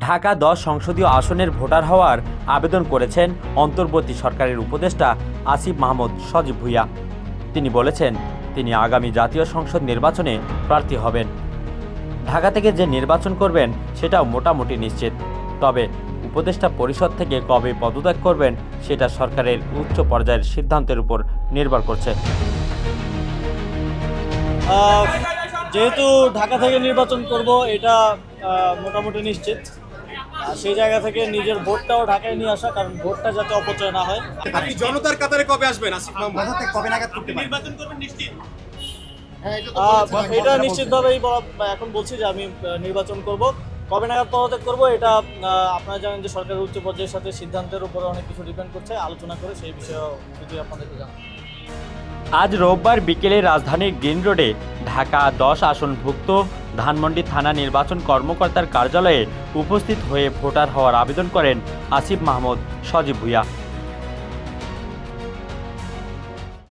ঢাকা দশ সংসদীয় আসনের ভোটার হওয়ার আবেদন করেছেন অন্তর্বর্তী সরকারের উপদেষ্টা আসিফ মাহমুদ সজীব ভুইয়া। তিনি বলেছেন, তিনি আগামী জাতীয় সংসদ নির্বাচনে প্রার্থী হবেন। ঢাকা থেকে যে নির্বাচন করবেন, সেটাও মোটামুটি নিশ্চিত। তবে উপদেষ্টা পরিষদ থেকে কবে পদত্যাগ করবেন, সেটা সরকারের উচ্চ পর্যায়ের সিদ্ধান্তের উপর নির্ভর করছে। যেহেতু ঢাকা থেকে নির্বাচন করব, এটা মোটামুটি নিশ্চিত। আর সেই জায়গা থেকে নিজের ভোটটাও ঢাকায় নিয়ে আসা কারণ ভোটটা যাতে অপচয় না হয়। আপনি জনতার কাতারে কবে আসবেন আসিফ মাহমুদ কবে নাগাদ করতে নির্বাচন করবেন নিশ্চিত। আহ, এটা নিশ্চিতভাবেই এখন বলছি যে আমি নির্বাচন করব। কবে নাগাদ পদত্যাগ করব এটা আপনারা জানেন যে সরকারের উচ্চ পর্যায়ের সাথে সিদ্ধান্তের উপরে অনেক কিছু ডিপেন্ড করছে। আলোচনা করে সেই বিষয়ে যদি আপনাদেরকে জানাই আজ রোববার বিকেলে রাজধানীর গ্রিন রোডে ঢাকা দশ আসনভুক্ত ধানমন্ডি থানা নির্বাচন কর্মকর্তার কার্যালয়ে উপস্থিত হয়ে ভোটার হওয়ার আবেদন করেন আসিফ মাহমুদ, সজীব ভুইয়া।